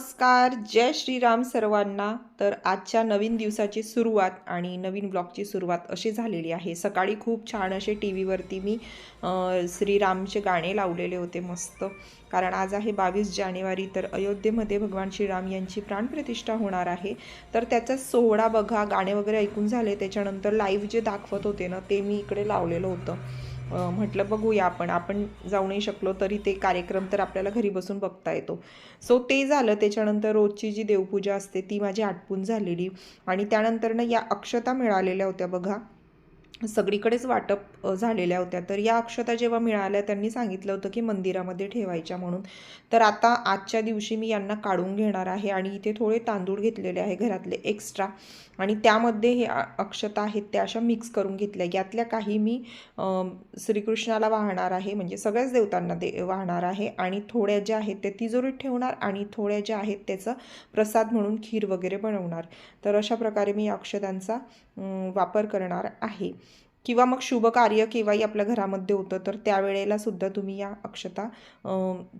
नमस्कार जय श्रीराम सर्वांना. तर आजच्या नवीन दिवसाची सुरुवात आणि नवीन ब्लॉगची सुरुवात अशी झालेली आहे. सकाळी खूप छान असे टी व्हीवरती मी श्रीरामचे गाणे लावलेले होते मस्त. कारण आज आहे बावीस जानेवारी तर अयोध्येमध्ये भगवान श्रीराम यांची प्राणप्रतिष्ठा होणार आहे. तर त्याचा सोहळा बघा गाणे वगैरे ऐकून झाले. त्याच्यानंतर लाईव्ह जे दाखवत होते ना ते मी इकडे लावलेलं होतं. म्हटलं बघूया आपण. आपण जाऊ नाही शकलो तरी ते कार्यक्रम तर आपल्याला घरी बसून बघता येतो. सो ते झालं. त्याच्यानंतर रोजची जी देवपूजा असते ती माझी आटपून झालेली. आणि त्यानंतर ना या अक्षता मिळालेल्या होत्या बघा. सगळीकडेच वाटप झालेल्या होत्या. तर या अक्षता जेव्हा मिळाल्या त्यांनी सांगितलं होतं की मंदिरामध्ये ठेवायच्या म्हणून. तर आता आजच्या दिवशी मी यांना काढून घेणार आहे आणि इथे थोडे तांदूळ घेतलेले आहे घरातले एक्स्ट्रा. आणि त्यामध्ये हे अक्षता आहेत त्या अशा मिक्स करून घेतल्या. यातल्या काही मी श्रीकृष्णाला वाहणार आहे म्हणजे सगळ्याच देवतांना दे वाहणार आहे आणि थोड्या ज्या आहेत त्या तिजोरीत ठेवणार आणि थोड्या ज्या आहेत त्याचा प्रसाद म्हणून खीर वगैरे बनवणार. तर अशा प्रकारे मी अक्षतांचा वापर करणार आहे. किंवा मग शुभ कार्य केव्हाही आपल्या घरामध्ये होतं तर त्यावेळेला सुद्धा तुम्ही या अक्षता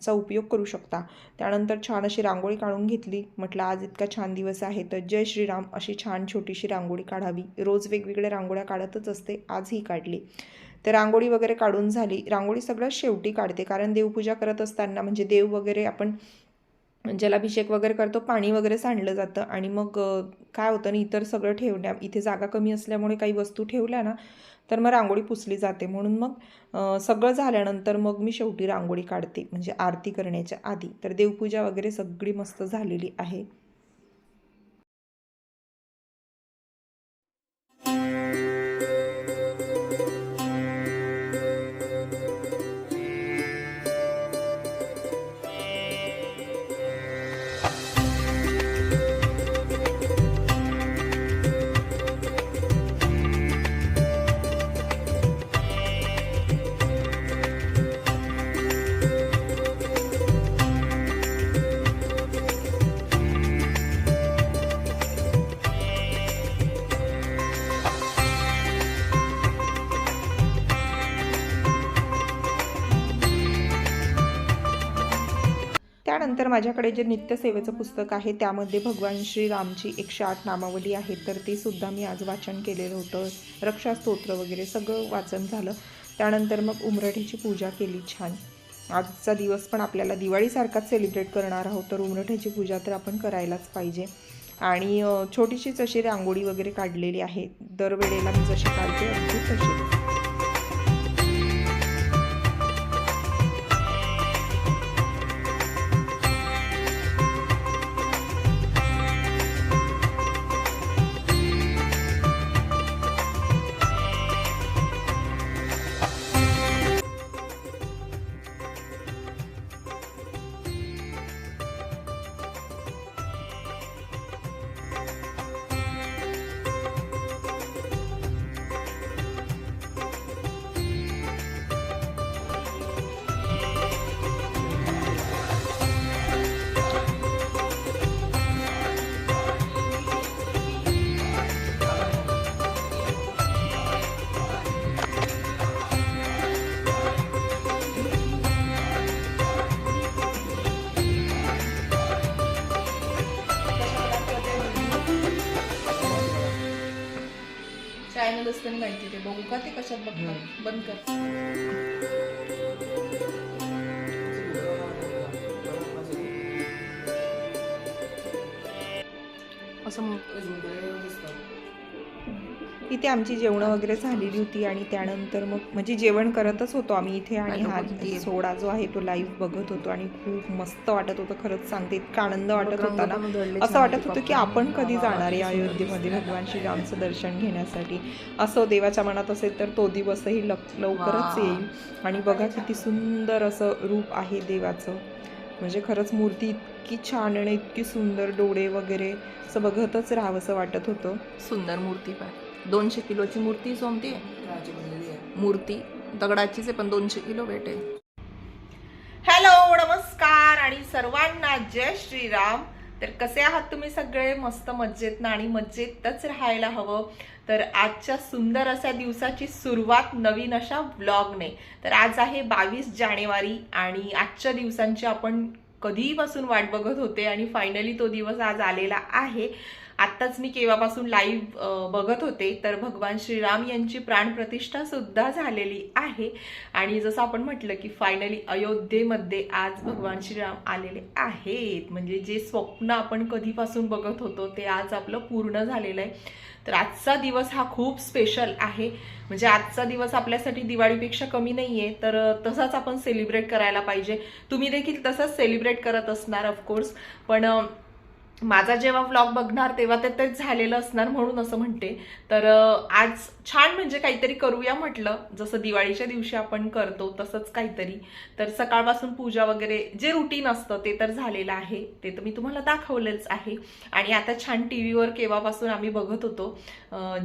चा उपयोग करू शकता. त्यानंतर छान अशी रांगोळी काढून घेतली. म्हटलं आज इतका छान दिवस आहे तर जय श्रीराम अशी छान छोटीशी रांगोळी काढावी. रोज वेगवेगळ्या रांगोळ्या काढतच असते आजही काढली. तर रांगोळी वगैरे काढून झाली. रांगोळी सगळ्यात शेवटी काढते कारण देवपूजा करत असताना म्हणजे देव वगैरे आपण जलाभिषेक वगैरे करतो पाणी वगैरे सांडलं जातं आणि मग काय होतं ना इतर सगळं ठेवण्या इथे जागा कमी असल्यामुळे काही वस्तू ठेवल्या ना तर मग रांगोळी पुसली जाते. म्हणून मग सगळं झाल्यानंतर मग मी शेवटी रांगोळी काढते म्हणजे आरती करण्याच्या आधी. तर देवपूजा वगैरे सगळी मस्त झालेली आहे. त्यानंतर माझ्याकडे जे नित्यसेवेचं पुस्तक आहे त्यामध्ये भगवान श्रीरामची एकशे आठ नामावली आहे तर ते सुद्धा मी आज वाचन केलेलं होतं. रक्षास्तोत्र वगैरे सगळं वाचन झालं. त्यानंतर मग उमरठीची पूजा केली छान. आजचा दिवस पण आपल्याला दिवाळीसारखाच सेलिब्रेट करणार आहोत तर उमरठ्याची पूजा तर आपण करायलाच पाहिजे. आणि छोटीशीच अशी रांगोळी वगैरे काढलेली आहे. दरवेळेला मी जशी काढते अगदी तशी. चॅनल असताना माहिती ते बघू का ते कशात बघतात बंद कर असं मग इथे आमची जेवणं वगैरे झालेली होती आणि त्यानंतर मग म्हणजे जेवण करतच होतो आम्ही इथे आणि हा सोडा जो आहे तो लाईव्ह बघत होतो आणि खूप मस्त वाटत होतं. खरंच सांगते इतका आनंद वाटत होता ना. असं वाटत होतं की आपण कधी जाणार आहे अयोध्येमध्ये भगवान श्रीरामचं दर्शन घेण्यासाठी. असं देवाच्या मनात असेल तर तो दिवसही लवकरच. येईल. आणि बघा किती सुंदर असं रूप आहे देवाचं. म्हणजे खरंच मूर्ती इतकी छान आणि इतकी सुंदर डोळे वगैरे असं बघतच राहावंसं वाटत होतं. सुंदर मूर्ती पाय दोनशे किलोची मूर्ती सोमती. मूर्ती दगडाचीच आहे पण दोनशे किलो भेटेल हॅलो नमस्कार आणि सर्वांना जय श्रीराम. तर कसे आहात तुम्ही सगळे? मस्त मज्जेत ना आणि मज्जेतच राहायला हवं. तर आजच्या सुंदर अशा दिवसाची सुरुवात नवीन अशा ब्लॉगने तर आज आहे बावीस जानेवारी आणि आजच्या दिवसांची आपण कधीपासून वाट बघत होते आणि फायनली तो दिवस आज आलेला आहे. आत्ताच मी केव्हापासून लाईव्ह बघत होते तर भगवान श्रीराम यांची प्राणप्रतिष्ठा सुद्धा झालेली आहे. आणि जसं आपण म्हटलं की फायनली अयोध्येमध्ये आज भगवान श्रीराम आलेले आहेत. म्हणजे जे स्वप्न आपण कधीपासून बघत होतो ते आज आपलं पूर्ण झालेलं आहे. तर आजचा दिवस हा खूप स्पेशल आहे. म्हणजे आजचा दिवस आपल्यासाठी दिवाळीपेक्षा कमी नाही आहे तर तसाच आपण सेलिब्रेट करायला पाहिजे. तुम्ही देखील तसंच सेलिब्रेट करत असणार ऑफकोर्स पण माझा जेव्हा व्लॉग बघणार तेव्हा ते तेच झालेलं असणार म्हणून असं म्हणते. तर आज छान म्हणजे काहीतरी करूया म्हटलं. जसं दिवाळीच्या दिवशी आपण करतो तसंच काहीतरी. तर सकाळपासून पूजा वगैरे जे रुटीन असतं ते तर झालेलं आहे. ते तर मी तुम्हाला दाखवलेच आहे. आणि आता छान टी व्हीवर केव्हापासून आम्ही बघत होतो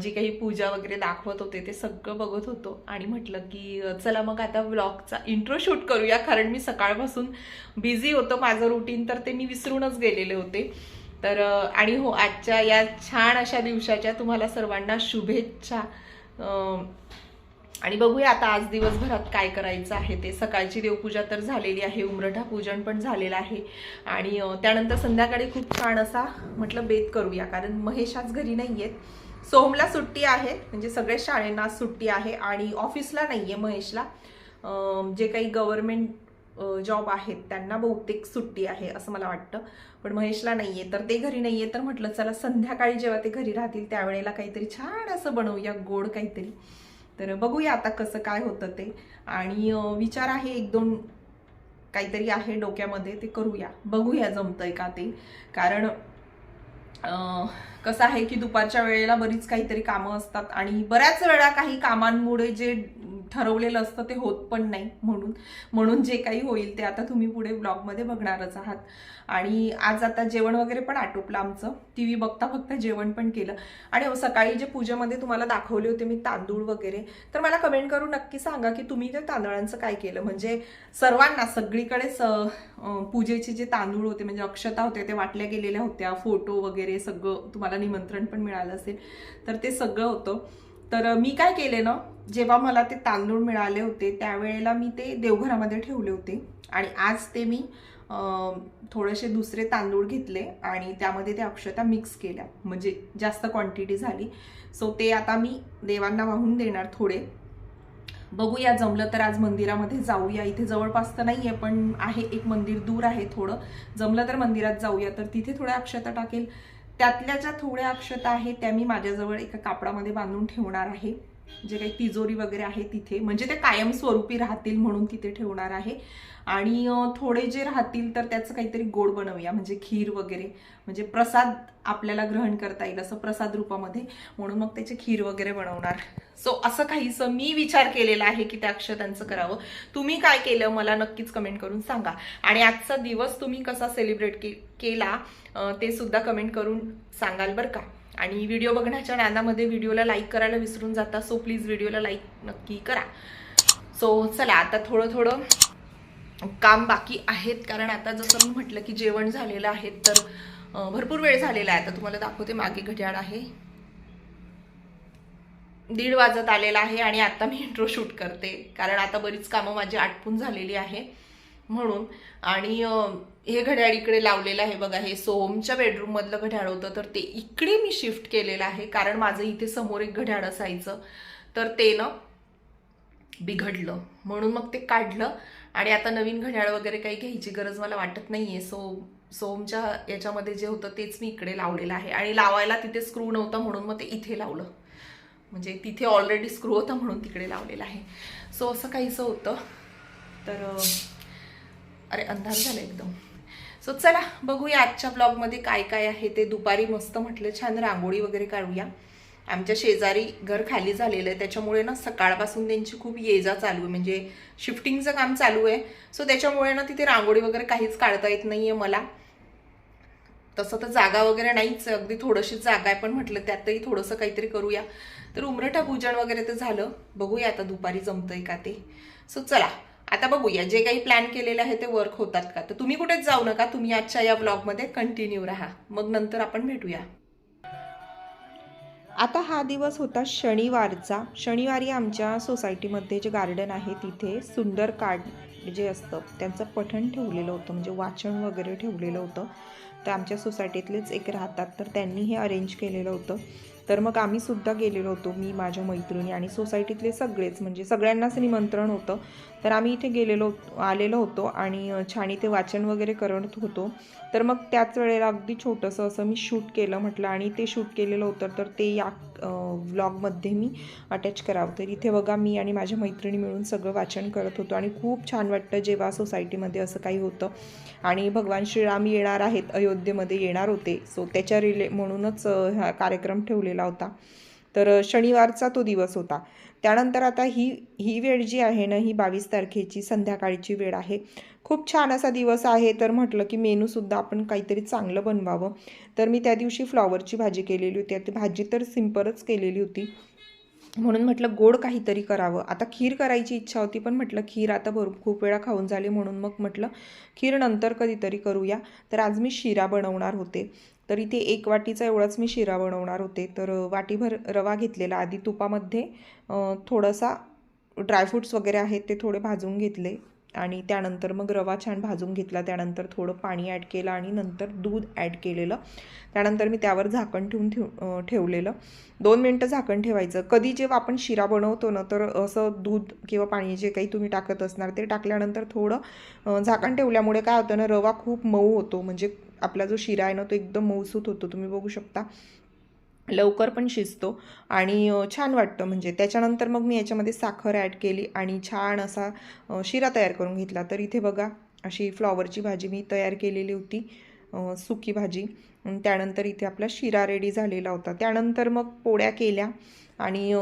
जी काही पूजा वगैरे दाखवत होते ते सगळं बघत होतो. आणि म्हटलं की चला मग आता व्लॉगचा इंट्रो शूट करूया कारण मी सकाळपासून बिझी होतं. माझं रुटीन तर ते मी विसरूनच गेलेले होते. तर आणि हो आजच्या या छान अशा दिवसाच्या तुम्हाला सर्वांना शुभेच्छा. आणि बघूया आता आज दिवसभरात काय करायचं आहे ते. सकाळची देवपूजा तर झालेली आहे उमरठा पूजन पण झालेलं आहे. आणि त्यानंतर संध्याकाळी खूप छान असा म्हटलं बेत करूया कारण महेश आज घरी नाही आहेत सोमला सुट्टी आहे म्हणजे सगळ्या शाळेंना सुट्टी आहे आणि ऑफिसला नाही आहे महेशला जे काही गव्हर्मेंट जॉब आहेत त्यांना बहुतेक सुट्टी आहे असं मला वाटतं. पण महेशला नाही आहे तर ते घरी नाही आहे तर म्हटलं चला संध्याकाळी जेव्हा ते घरी राहतील त्यावेळेला काहीतरी छान असं बनवूया गोड काहीतरी. तर बघूया आता कसं काय होतं ते. आणि विचार आहे एक दोन काहीतरी आहे डोक्यामध्ये ते करूया. बघूया जमतंय का ते. कारण कसं आहे की दुपारच्या वेळेला बरीच काहीतरी कामं असतात आणि बऱ्याच वेळा काही कामांमुळे जे ठरवलेलं असतं ते होत पण नाही म्हणून. म्हणून जे काही होईल ते आता तुम्ही पुढे ब्लॉगमध्ये बघणारच आहात. आणि आज आता जेवण वगैरे पण आटोपलं आमचं. टी व्ही बघता बघता जेवण पण केलं. आणि सकाळी जे पूजेमध्ये तुम्हाला दाखवले होते मी तांदूळ वगैरे तर मला कमेंट करून नक्की सांगा की तुम्ही त्या तांदळांचं काय केलं? म्हणजे सर्वांना सगळीकडे स पूजेचे जे तांदूळ होते म्हणजे अक्षता होते ते वाटल्या गेलेल्या होत्या. फोटो वगैरे सगळं तुम्हाला निमंत्रण पण मिळालं असेल. तर ते सगळं होतं. तर मी काय केले ना जेव्हा मला ते तांदूळ मिळाले होते त्यावेळेला मी ते देवघरामध्ये ठेवले होते. आणि आज ते मी थोडेसे दुसरे तांदूळ घेतले आणि त्यामध्ये ते अक्षता मिक्स केल्या. म्हणजे जास्त क्वांटिटी झाली. सो ते आता मी देवांना वाहून देणार थोडे. बघूया जमलं तर आज मंदिरामध्ये जाऊया. इथे जवळपास तर नाही आहे पण आहे एक मंदिर दूर आहे थोडं. जमलं तर मंदिरात जाऊया. तर तिथे थोड्या अक्षता टाकेल. त्यातल्या ज्या थोड्या अक्षता आहेत त्या मी माझ्याजवळ एका कापडामध्ये बांधून ठेवणार आहे. जे काही तिजोरी वगैरे आहे तिथे म्हणजे ते कायमस्वरूपी राहतील म्हणून तिथे ठेवणार आहे. आणि थोडे जे राहतील तर त्याचं काहीतरी गोड बनवूया म्हणजे खीर वगैरे. म्हणजे प्रसाद आपल्याला ग्रहण करता येईल असं प्रसाद रूपामध्ये. म्हणून मग त्याची खीर वगैरे बनवणार. सो असं काहीसं मी विचार केलेला आहे की त्या अक्षतांचं करावं. तुम्ही काय केलं मला नक्कीच कमेंट करून सांगा. आणि आजचा दिवस तुम्ही कसा सेलिब्रेट के केला ते सुद्धा कमेंट करून सांगाल बरं का? आणि व्हिडिओ बघण्याच्या ज्ञानामध्ये व्हिडिओला लाईक करायला विसरून जाता सो प्लीज व्हिडिओला लाईक नक्की करा. सो चला आता थोडं थोडं काम बाकी आहेत कारण आता जसं मी म्हटलं की जेवण झालेलं आहे तर भरपूर वेळ झालेला आहे. आता तुम्हाला दाखवते मागे घड्याळ आहे. दीड वाजत आलेला आहे आणि आता मी इंट्रो शूट करते कारण आता बरीच कामं माझी आटपून झालेली आहे. म्हणून आणि हे घड्याळ इकडे लावलेलं आहे बघा हे सोहमच्या बेडरूममधलं घड्याळ होतं तर ते इकडे मी शिफ्ट केलेलं आहे कारण माझं इथे समोर एक घड्याळ असायचं. तर ते ना बिघडलं. म्हणून मग ते काढलं. आणि आता नवीन घड्याळ वगैरे काही घ्यायची गरज मला वाटत नाही आहे सो सोमच्या याच्यामध्ये जे होतं तेच मी इकडे लावलेलं आहे. आणि लावायला तिथे स्क्रू नव्हता म्हणून मग ते इथे लावलं. म्हणजे तिथे ऑलरेडी स्क्रू होता म्हणून तिकडे लावलेलं आहे. सो असं काहीसं होतं. तर अरे अंधार झाला एकदम. सो चला बघूया आजच्या ब्लॉगमध्ये काय काय आहे ते. दुपारी मस्त म्हटलं छान रांगोळी वगैरे काढूया. आमच्या शेजारी घर खाली झालेलं आहे त्याच्यामुळे ना सकाळपासून त्यांची खूप ये जा चालू आहे म्हणजे शिफ्टिंगचं काम चालू आहे. सो त्याच्यामुळे ना तिथे रांगोळी वगैरे काहीच काढता येत नाही आहे मला. तसं तर जागा वगैरे नाहीच अगदी थोडीशी जागा आहे पण म्हटलं त्यातही थोडंसं काहीतरी करूया. तर उमरठा पूजन वगैरे तर झालं. बघूया आता दुपारी जमतंय का ते. सो चला आता बघूया जे काही प्लॅन केलेले आहे ते वर्क होतात का? तर तुम्ही कुठेच जाऊ नका तुम्ही आजच्या या ब्लॉगमध्ये कंटिन्यू राहा. मग नंतर आपण भेटूया. आता हा दिवस होता शनिवारचा. शनिवारी आमच्या सोसायटीमध्ये जे गार्डन आहे तिथे सुंदर कार्ड जे असतं त्यांचं पठण ठेवलेलं होतं म्हणजे वाचन वगैरे ठेवलेलं होतं. तर आमच्या सोसायटीतलेच एक राहतात तर त्यांनी हे अरेंज केलेलं होतं. तर मग आम्ही सुद्धा गेलेलो होतो मी माझ्या मैत्रिणी आणि सोसायटीतले सगळेच. म्हणजे सगळ्यांनाच निमंत्रण होतं. तर आम्ही इथे गेलेलो आलेलो होतो आणि छान इथे वाचन वगैरे करत होतो. तर मग त्याच वेळेला अगदी छोटंसं असं मी शूट केलं म्हटलं आणि ते शूट केलेलं होतं तर ते या व्लॉगमध्ये मी अटॅच करावं. तर इथे बघा मी आणि माझ्या मैत्रिणी मिळून सगळं वाचन करत होतो आणि खूप छान वाटतं जेव्हा सोसायटीमध्ये असं काही होतं. आणि भगवान श्रीराम येणार आहेत अयोध्येमध्ये येणार होते. सो त्याच्या रिले म्हणूनच हा कार्यक्रम ठेवलेला होता. तर शनिवारचा तो दिवस होता. त्यानंतर आता ही ही वेळ जी आहे ना ही बावीस तारखेची संध्याकाळची वेळ आहे. खूप छान असा दिवस आहे. तर म्हटलं की मेनूसुद्धा आपण काहीतरी चांगलं बनवावं. तर मी त्या दिवशी फ्लॉवरची भाजी केलेली होती. आता भाजी तर सिम्पलच केलेली होती. म्हणून म्हटलं गोड काहीतरी करावं. आता खीर करायची इच्छा होती पण म्हटलं खीर आता भर खूप वेळा खाऊन झाली म्हणून मग म्हटलं खीर नंतर कधीतरी करूया. तर आज मी शिरा बनवणार होते. तर इथे एक वाटीचा एवढाच मी शिरा बनवणार होते. तर वाटीभर रवा घेतलेला आधी तुपामध्ये थोडासा ड्रायफ्रूट्स वगैरे आहेत ते थोडे भाजून घेतले. आणि त्यानंतर मग रवा छान भाजून घेतला त्यानंतर थोडं पाणी ॲड केलं आणि नंतर दूध ॲड केलेलं. त्यानंतर मी त्यावर झाकण ठेवून ठेव ठेवलेलं. दोन मिनटं झाकण ठेवायचं. कधी जेव्हा आपण शिरा बनवतो ना तर असं दूध किंवा पाणी जे काही तुम्ही टाकत असणार ते टाकल्यानंतर थोडं झाकण ठेवल्यामुळे काय होतं ना रवा खूप मऊ होतो. म्हणजे आपला जो शिरा आहे ना तो एकदम मऊसूत होतो. तुम्ही बघू शकता. लवकर पण शिजतो आणि छान वाटतं म्हणजे. त्याच्यानंतर मग मी याच्यामध्ये साखर ॲड केली आणि छान असा शिरा तयार करून घेतला. तर इथे बघा अशी फ्लॉवरची भाजी मी तयार केलेली होती सुकी भाजी. त्यानंतर इथे आपला शिरा रेडी झालेला होता. त्यानंतर मग पोळ्या केल्या आणि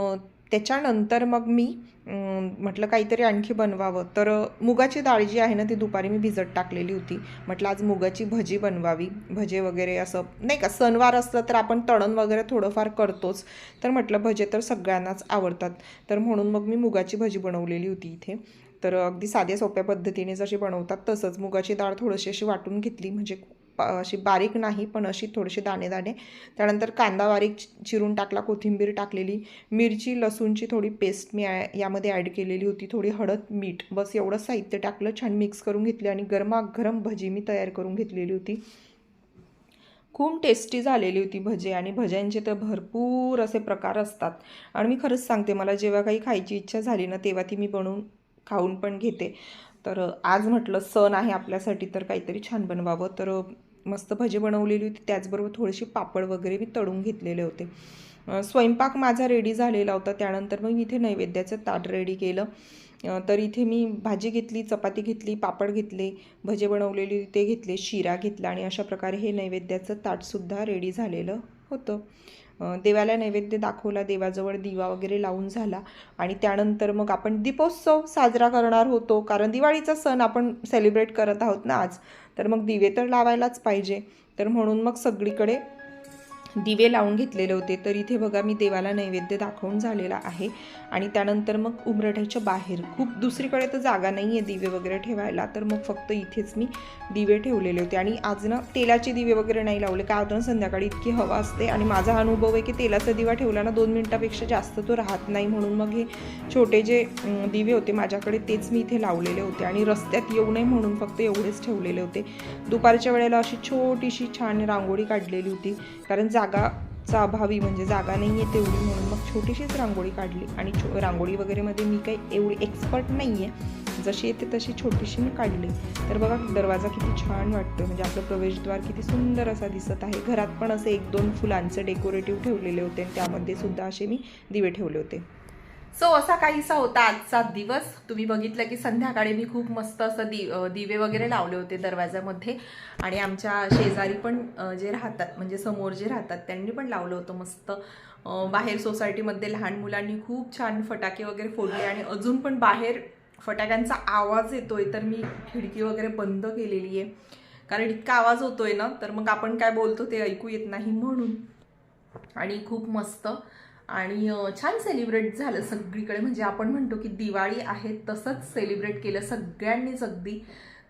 त्याच्यानंतर मग मी म्हटलं काहीतरी आणखी बनवावं. तर मुगाची डाळ जी आहे ना ती दुपारी मी भिजत टाकलेली होती. म्हटलं आज मुगाची भजी बनवावी. भजे वगैरे असं नाही का सणवार असलं तर आपण तळण वगैरे थोडंफार करतोच. तर म्हटलं भजे तर सगळ्यांनाच आवडतात. तर म्हणून मग मी मुगाची भजी बनवलेली होती इथे. तर अगदी साध्या सोप्या पद्धतीने जशी बनवतात तसंच मुगाची डाळ थोडीशी अशी वाटून घेतली. म्हणजे अशी बारीक नाही पण अशी थोडीशी दाणे दाणे. त्यानंतर कांदा बारीक चिरून टाकला कोथिंबीर टाकलेली मिरची लसूणची थोडी पेस्ट मी यामध्ये ॲड केलेली होती थोडी हळद मीठ बस एवढं साहित्य टाकलं छान मिक्स करून घेतले आणि गरमागरम भजी मी तयार करून घेतलेली होती. खूप टेस्टी झालेली होती भजे आणि भज्यांचे तर भरपूर असे प्रकार असतात. आणि मी खरंच सांगते मला जेव्हा काही खायची इच्छा झाली ना तेव्हा ती मी बनवून खाऊन पण घेते. तर आज म्हटलं सण आहे आपल्यासाठी तर काहीतरी छान बनवावं. तर मस्त भजे बनवलेली होती. त्याचबरोबर थोडेसे पापड वगैरे मी तळून घेतलेले होते. स्वयंपाक माझा रेडी झालेला होता. त्यानंतर मग मी इथे नैवेद्याचं ताट रेडी केलं. तर इथे मी भाजी घेतली चपाती घेतली पापड घेतले भजे बनवलेली ते घेतले शिरा घेतला आणि अशा प्रकारे हे नैवेद्याचं ताटसुद्धा रेडी झालेलं. होतं. देवाला नैवेद्य दाखवला देवाजवळ दिवा वगैरे लावून झाला आणि त्यानंतर मग आपण दीपोत्सव साजरा करणार होतो. कारण दिवाळीचा सण आपण सेलिब्रेट करत आहोत ना आज. तर मग दिवे तर लावायलाच पाहिजे. तर म्हणून मग सगळीकडे दिवे लावून घेतलेले होते. तर इथे बघा मी देवाला नैवेद्य दाखवून झालेला आहे. आणि त्यानंतर मग उमरठ्याच्या बाहेर खूप दुसरीकडे तर जागा नाही आहे दिवे वगैरे ठेवायला. तर मग फक्त इथेच मी दिवे ठेवलेले होते. आणि आज ना तेलाचे दिवे वगैरे नाही लावले. काय ना संध्याकाळी इतकी हवा असते. आणि माझा अनुभव आहे की तेलाचा दिवा ठेवला ना दोन मिनटापेक्षा जास्त तो राहत नाही. म्हणून मग हे छोटे जे दिवे होते माझ्याकडे तेच मी इथे लावलेले होते. आणि रस्त्यात येऊ नये म्हणून फक्त एवढेच ठेवलेले होते. दुपारच्या वेळेला अशी छोटीशी छान रांगोळी काढलेली होती. कारण जा जागाचा अभावी म्हणजे जागा नाही आहे तेवढी म्हणून मग छोटीशीच रांगोळी काढली. आणि छो रांगोळी वगैरेमध्ये मी काही एवढी एक्सपर्ट नाही आहे जशी येते तशी छोटीशी मी काढली. तर बघा दरवाजा किती छान वाटतो म्हणजे आपलं प्रवेशद्वार किती सुंदर असा दिसत आहे. घरात पण असे एक दोन फुलांचे डेकोरेटिव्ह ठेवलेले होते त्यामध्ये सुद्धा असे मी दिवे ठेवले होते. सो असा काहीसा होता आजचा दिवस. तुम्ही बघितलं की संध्याकाळी मी खूप मस्त असं दि दिवे वगैरे लावले होते दरवाजामध्ये. आणि आमच्या शेजारी पण जे राहतात म्हणजे समोर जे राहतात त्यांनी पण लावलं होतं मस्त. बाहेर सोसायटीमध्ये लहान मुलांनी खूप छान फटाके वगैरे फोडले आणि अजून पण बाहेर फटाक्यांचा आवाज येतोय. तर मी खिडकी वगैरे बंद केलेली आहे. कारण इतका आवाज होतोय ना तर मग आपण काय बोलतो ते ऐकू येत नाही म्हणून. आणि खूप मस्त. आणि छान सेलिब्रेट झालं सगळीकडे. म्हणजे आपण म्हणतो की दिवाळी आहे तसंच सेलिब्रेट केलं सगळ्यांनीच अगदी.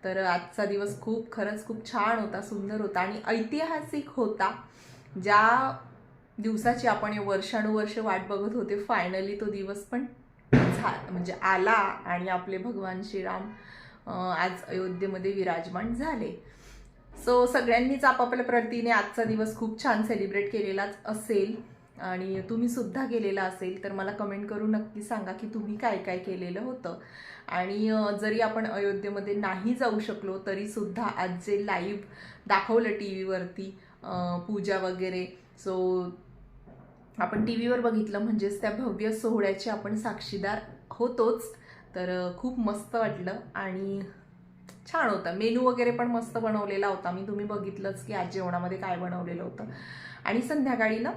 तर आजचा दिवस खूप खरंच खूप छान होता सुंदर होता आणि ऐतिहासिक होता. ज्या दिवसाची आपण वर्षानुवर्ष वाट बघत होते फायनली तो दिवस पण झा म्हणजे आला आणि आपले भगवान श्रीराम आज अयोध्येमध्ये विराजमान झाले. सो सगळ्यांनीच आपापल्या प्रतीने आजचा दिवस खूप छान सेलिब्रेट केलेलाच असेल. आणि तुम्ही सुद्धा केलेला असेल तर मला कमेंट करून नक्की सांगा की तुम्ही काय काय केलेलं होतं. आणि जरी आपण अयोध्येमध्ये नाही जाऊ शकलो तरीसुद्धा आज जे लाईव्ह दाखवलं टी व्हीवरती पूजा वगैरे सो आपण टी व्हीवर बघितलं म्हणजेच त्या भव्य सोहळ्याचे आपण साक्षीदार होतोच तर खूप मस्त वाटलं. आणि छान होतं. मेनू वगैरे पण मस्त बनवलेला होता. मी तुम्ही बघितलंच की आज जेवणामध्ये काय बनवलेलं होतं. आणि संध्याकाळी ना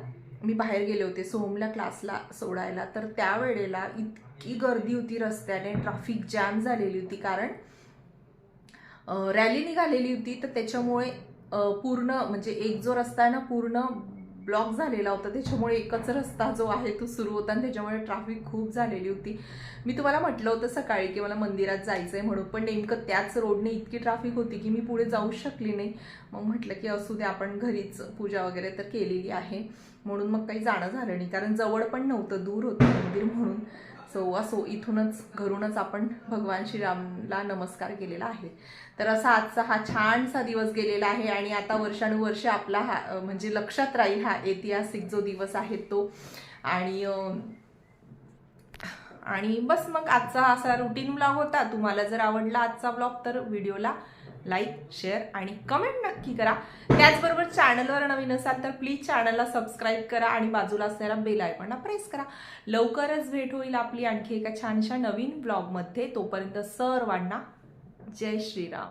मी बाहेर गेले होते सोहमला क्लासला सोडायला तर त्यावेळेला इतकी गर्दी होती रस्त्याने ट्रॅफिक जॅम झालेली होती कारण रॅली निघालेली होती तर त्याच्यामुळे पूर्ण म्हणजे एक जो रस्ता आहे ना पूर्ण ब्लॉक झालेला होता. त्याच्यामुळे एकच रस्ता जो आहे तो सुरू होता आणि त्याच्यामुळे ट्रॅफिक खूप झालेली होती. मी तुम्हाला म्हटलं होतं सकाळी की मला मंदिरात जायचं आहे म्हणून पण नेमकं त्याच रोडने इतकी ट्रॅफिक होती की मी पुढे जाऊ शकली नाही. मग म्हटलं की असू दे आपण घरीच पूजा वगैरे तर केलेली आहे. म्हणून मग काही जाणं झालं नाही. कारण जवळ पण नव्हतं दूर होतं मंदिर म्हणून. सो असो इथूनच घरूनच आपण भगवान श्रीरामला नमस्कार केलेला आहे. तर असा आजचा हा छानसा दिवस गेलेला आहे आणि आता वर्षानुवर्ष आपला हा म्हणजे लक्षात राहील हा ऐतिहासिक जो दिवस आहे तो. आणि आणि बस मग आजचा असा रुटीन ब्लॉग होता. तुम्हाला जर आवडला आजचा ब्लॉग तर व्हिडिओला लाईक शेअर आणि कमेंट नक्की करा. त्याचबरोबर चॅनलवर नवीन असाल तर प्लीज चॅनलला सबस्क्राईब करा आणि बाजूला असलेला बेल आयकॉनला प्रेस करा. लवकरच भेट होईल आपली आणखी एका छानशा नवीन ब्लॉगमध्ये तोपर्यंत सर्वांना जय श्रीराम.